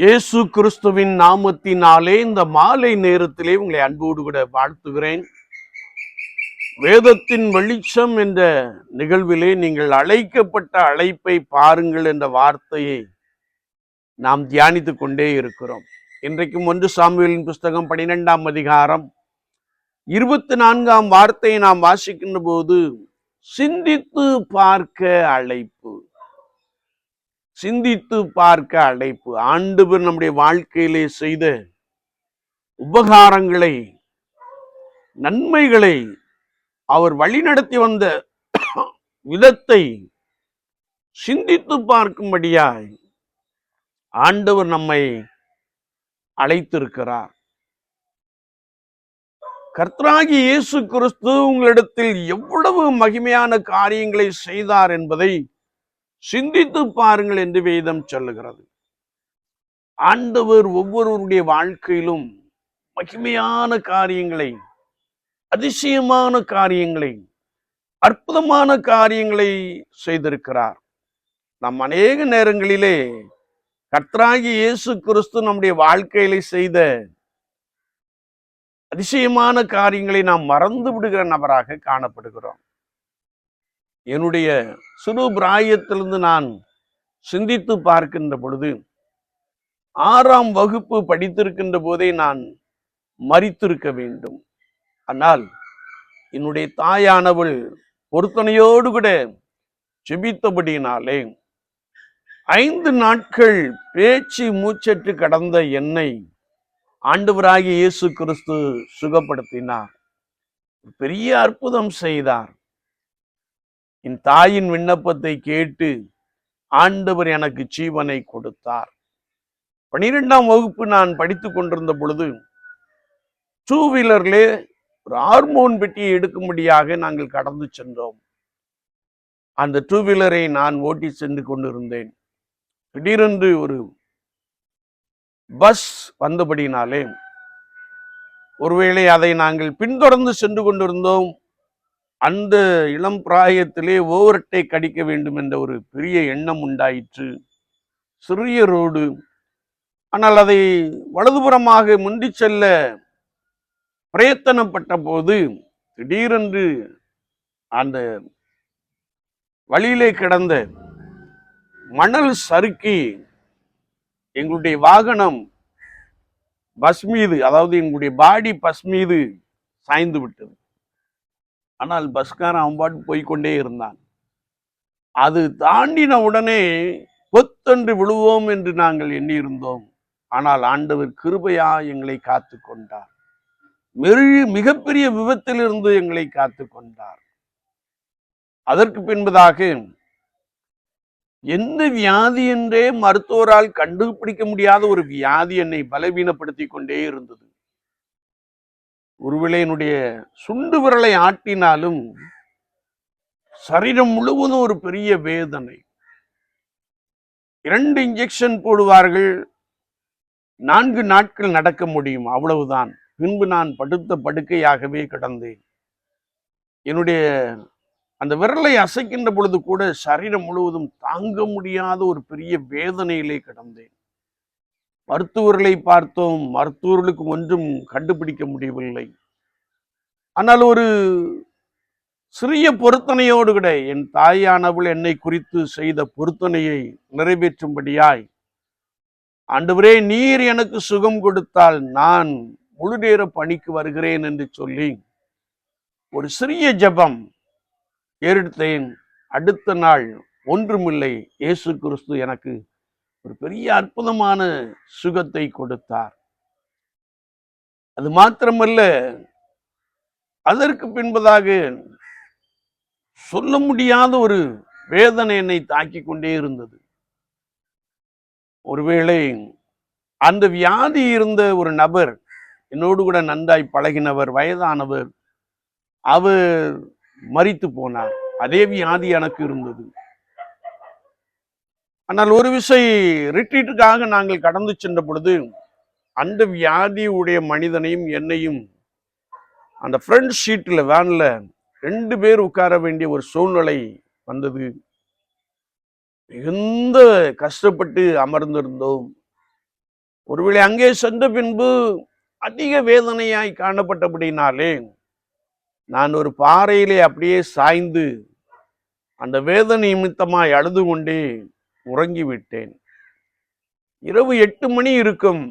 இயேசு கிறிஸ்துவின் நாமத்தினாலே இந்த மாலை நேரத்திலே உங்களை அன்போடு கூட வாழ்த்துகிறேன். வேதத்தின் வெளிச்சம் என்ற நிகழ்விலே நீங்கள் அழைக்கப்பட்ட அழைப்பை பாருங்கள் என்ற வார்த்தையை நாம் தியானித்து கொண்டே இருக்கிறோம். இன்றைக்கும் ஒன்று சாமியலின் புஸ்தகம் பனிரெண்டாம் அதிகாரம் இருபத்தி நான்காம் வார்த்தையை நாம் வாசிக்கின்ற போது சிந்தித்து பார்க்க அழைப்பு. சிந்தித்து பார்க்க அழைப்பு. ஆண்டவர் நம்முடைய வாழ்க்கையிலே செய்த உபகாரங்களை நன்மைகளை அவர் வழிநடத்தி வந்த விதத்தை சிந்தித்து பார்க்கும்படியாய் ஆண்டவர் நம்மை அழைத்திருக்கிறார். கர்த்தராகி இயேசு கிறிஸ்து உங்களிடத்தில் எவ்வளவு மகிமையான காரியங்களை செய்தார் என்பதை சிந்தித்து பாருங்கள் என்று வேதம் சொல்லுகிறது. ஆண்டவர் ஒவ்வொருவருடைய வாழ்க்கையிலும் மகிமையான காரியங்களை அதிசயமான காரியங்களை அற்புதமான காரியங்களை செய்திருக்கிறார். நம் அநேக நேரங்களிலே கர்த்தராகி இயேசு கிறிஸ்து நம்முடைய வாழ்க்கையில செய்த அதிசயமான காரியங்களை நாம் மறந்து விடுகிற நபராக காணப்படுகிறோம். என்னுடைய சிறு பிராயத்திலிருந்து நான் சிந்தித்து பார்க்கின்ற பொழுது ஆறாம் வகுப்பு படித்திருக்கின்ற போதே நான் மறித்திருக்க வேண்டும். ஆனால் என்னுடைய தாயானவள் பொருத்தனையோடு கூட செபித்தபடியினாலே ஐந்து நாட்கள் பேச்சு மூச்சற்று கடந்த என்னை ஆண்டவராகிய இயேசு கிறிஸ்து சுகப்படுத்தினார். பெரிய அற்புதம் செய்தார். என் தாயின் விண்ணப்பத்தை கேட்டு ஆண்டவர் எனக்கு ஜீவனை கொடுத்தார். பனிரெண்டாம் வகுப்பு நான் படித்து கொண்டிருந்த பொழுது டூ வீலர்லே ஒரு ஹார்மோன் பெட்டியை எடுக்கும்படியாக நாங்கள் கடந்து சென்றோம். அந்த டூ வீலரை நான் ஓட்டி சென்று கொண்டிருந்தேன். திடீரென்று ஒரு பஸ் வந்தபடினாலே ஒருவேளை அதை நாங்கள் பின்தொடர்ந்து சென்று கொண்டிருந்தோம். அந்த இளம் பிராயத்திலே ஓவரட்டை கடிக்க வேண்டும் என்ற ஒரு பெரிய எண்ணம் உண்டாயிற்று. சிறிய ரோடு. ஆனால் அதை வலதுபுறமாக முந்தி செல்ல பிரயத்தனப்பட்ட போது திடீரென்று அந்த வழியிலே கிடந்த மணல் சறுக்கி எங்களுடைய வாகனம் பஸ் மீது அதாவது எங்களுடைய பாடி பஸ் மீது சாய்ந்து விட்டது. ஆனால் பஸ்காரன் அவன் பாட்டு போய்க்கொண்டே இருந்தான். அது தாண்டின உடனே கொத்தென்று விழுவோம் என்று நாங்கள் எண்ணியிருந்தோம். ஆனால் ஆண்டவர் கிருபையா எங்களை காத்து கொண்டார். மெரு மிகப்பெரிய விபத்திலிருந்து எங்களை காத்து கொண்டார். அதற்கு பின்பதாக எந்த வியாதி என்றே மருத்துவரால் கண்டுபிடிக்க முடியாத ஒரு வியாதி என்னை பலவீனப்படுத்தி கொண்டே இருந்தது. ஒருவேளை என்னுடைய சுண்டு விரலை ஆட்டினாலும் சரீரம் முழுவதும் ஒரு பெரிய வேதனை. இரண்டு இன்ஜெக்ஷன் போடுவார்கள். நான்கு நாட்கள் நடக்க முடியும். அவ்வளவுதான். பின்பு நான் படுத்த படுக்கையாகவே கிடந்தேன். என்னுடைய அந்த விரலை அசைக்கின்ற பொழுது கூட சரீரம் முழுவதும் தாங்க முடியாத ஒரு பெரிய வேதனையிலே கிடந்தேன். மருத்துவர்களை பார்த்தோம். மருத்துவர்களுக்கு ஒன்றும் கண்டுபிடிக்க முடியவில்லை. ஆனால் ஒரு சிறிய பொருத்தனையோடு கூட என் தாயானவள் என்னை குறித்து செய்த பொருத்தனையை நிறைவேற்றும்படியாய் ஆண்டவரே நீர் எனக்கு சுகம் கொடுத்தால் நான் முழு நேர பணிக்கு வருகிறேன் என்று சொல்லி ஒரு சிறிய ஜெபம் ஏறெடுத்தேன். அடுத்த நாள் ஒன்றுமில்லை. இயேசு கிறிஸ்து எனக்கு ஒரு பெரிய அற்புதமான சுகத்தை கொடுத்தார். அது மாத்திரமல்ல அதற்கு பின்பதாக சொல்ல முடியாத ஒரு வேதனை என்னை தாக்கி கொண்டே இருந்தது. ஒருவேளை அந்த வியாதி இருந்த ஒரு நபர் என்னோடு கூட நன்றாய் பழகினவர் வயதானவர் அவர் மறித்து போனார். அதே வியாதி எனக்கு இருந்தது. ஆனால் ஒரு விசை ரிட்ரீட்டுக்காக நாங்கள் கடந்து சென்ற பொழுது அந்த வியாதியுடைய மனிதனையும் என்னையும் அந்த ஃப்ரண்ட் சீட்டில் வேனில் ரெண்டு பேர் உட்கார வேண்டிய ஒரு சூழ்நிலை வந்தது. மிகுந்த கஷ்டப்பட்டு அமர்ந்திருந்தோம். ஒருவேளை அங்கே சென்ற பின்பு அதிக வேதனையாய் காணப்பட்டபடினாலே நான் ஒரு பாறையிலே அப்படியே சாய்ந்து அந்த வேதனை நிமித்தமாய் அழுது கொண்டே உறங்கிவிட்டேன். இரவு எட்டு மணி இருக்கும்.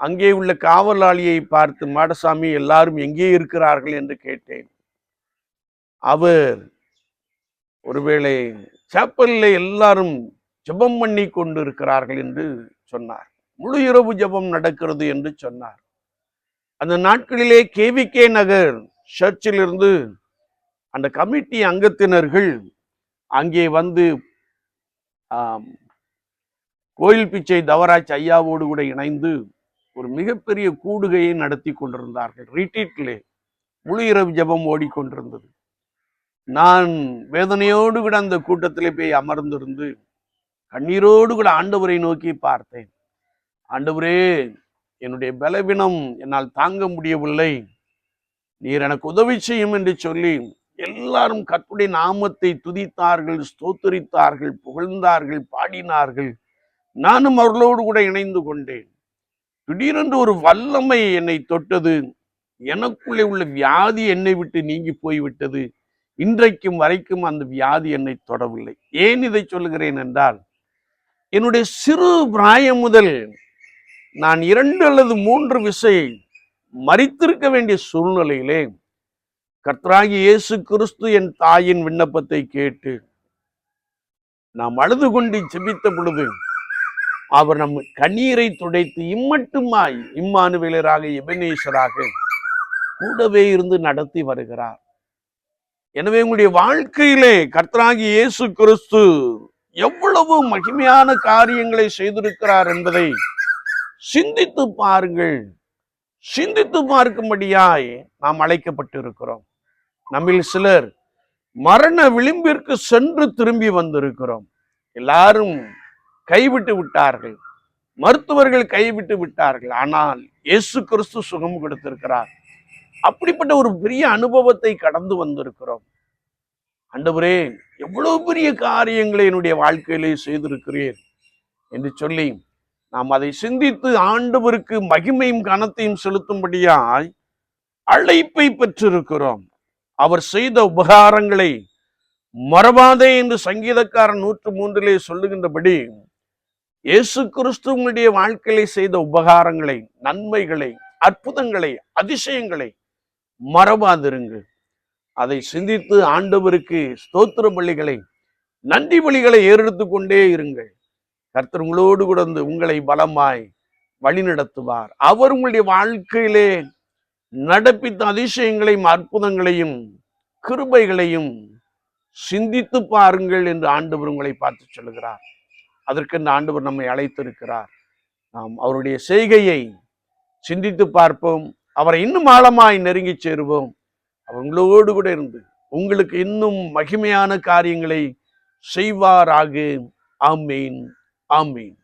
அங்கே உள்ள காவலாளியை பார்த்து மாடசாமி எல்லாரும் எங்கே இருக்கிறார்கள்? என்று கேட்டேன். அவர் ஒருவேளை சேப்பல்ல எல்லாரும் ஜெபம் பண்ணி கொண்டு இருக்கிறார்கள் என்று சொன்னார். முழு இரவு ஜெபம் நடக்கிறது என்று சொன்னார். அந்த நாட்களிலே கேவிகே நகர் சர்ச்சிலிருந்து அந்த கமிட்டி அங்கத்தினர்கள் அங்கே வந்து கோயில் பிச்சை தவராஜ் ஐயாவோடு கூட இணைந்து ஒரு மிகப்பெரிய கூடுகையை நடத்தி கொண்டிருந்தார்கள். ரிட்டீட்லே முழு இரவு ஜெபம் ஓடிக்கொண்டிருந்தது. நான் வேதனையோடு கூட அந்த கூட்டத்திலே போய் அமர்ந்திருந்து கண்ணீரோடு கூட ஆண்டவரை நோக்கி பார்த்தேன். ஆண்டவரே என்னுடைய பலவீனம் என்னால் தாங்க முடியவில்லை. நீர் எனக்கு உதவி செய்யும் என்று சொல்லி எல்லாரும் கத்துடைய நாமத்தை துதித்தார்கள் ஸ்தோத்தரித்தார்கள் புகழ்ந்தார்கள் பாடினார்கள். நானும் அவர்களோடு கூட இணைந்து கொண்டேன். திடீரென்று ஒரு வல்லமை என்னை தொட்டது. எனக்குள்ளே உள்ள வியாதி என்னை விட்டு நீங்கி போய்விட்டது. இன்றைக்கும் வரைக்கும் அந்த வியாதி என்னை தொடவில்லை. ஏன் இதை சொல்லுகிறேன் என்றால் என்னுடைய சிறு பிராயம் முதல் நான் இரண்டு அல்லது மூன்று விசை மறித்திருக்க வேண்டிய சூழ்நிலையிலே கர்த்தராகி இயேசு கிறிஸ்து என் தாயின் விண்ணப்பத்தை கேட்டு நாம் அழுது கொண்டு செபித்த பொழுது அவர் நம் கண்ணீரை துடைத்து இம்மட்டுமாய் இம்மானுவேலராக எபனேசராக கூடவே இருந்து நடத்தி வருகிறார். எனவே உங்களுடைய வாழ்க்கையிலே கர்த்தராகி இயேசு கிறிஸ்து எவ்வளவு மகிமையான காரியங்களை செய்திருக்கிறார் என்பதை சிந்தித்து பாருங்கள். சிந்தித்து பார்க்கும்படியாய் நாம் அழைக்கப்பட்டிருக்கிறோம். நம்மில் சிலர் மரண விளிம்பிற்கு சென்று திரும்பி வந்திருக்கிறோம். எல்லாரும் கைவிட்டு விட்டார்கள். மருத்துவர்கள் கைவிட்டு விட்டார்கள். ஆனால் இயேசு கிறிஸ்து சுகம் கொடுத்திருக்கிறார். அப்படிப்பட்ட ஒரு பெரிய அனுபவத்தை கடந்து வந்திருக்கிறோம். அண்டவரே எவ்வளவு பெரிய காரியங்களை என்னுடைய வாழ்க்கையிலே செய்திருக்கிறீர் என்று சொல்லி நாம் அதை சிந்தித்து ஆண்டவருக்கு மகிமையும் கனத்தையும் செலுத்தும்படியாய் அழைப்பை பெற்றிருக்கிறோம். அவர் செய்த உபகாரங்களை மறவாதே என்று சங்கீதக்காரன் நூற்று மூன்றிலே சொல்லுகின்றபடி இயேசு கிறிஸ்து உங்களுடைய வாழ்க்கையிலே செய்த உபகாரங்களை நன்மைகளை அற்புதங்களை அதிசயங்களை மறவாதிருங்கள். அதை சிந்தித்து ஆண்டவருக்கு ஸ்தோத்திர பள்ளிகளை நன்றி பலிகளை ஏறெடுத்து கொண்டே இருங்கள். கர்த்தர் உங்களோடு கூட உங்களை பலமாய் வழிநடத்துவார். அவர் உங்களுடைய வாழ்க்கையிலே நடப்பித்த அதிசயங்களையும் அற்புதங்களையும் கிருபைகளையும் சிந்தித்து பாருங்கள் என்று ஆண்டவர் உங்களை பார்த்து சொல்லுகிறார். அதற்கு இந்த ஆண்டவர் நம்மை அழைத்திருக்கிறார். நாம் அவருடைய செய்கையை சிந்தித்து பார்ப்போம். அவரை இன்னும் ஆழமாய் நெருங்கி சேருவோம். அவங்களோடு உங்களோடு கூட இருந்து உங்களுக்கு இன்னும் மகிமையான காரியங்களை செய்வாராக. ஆமீன். ஆமீன்.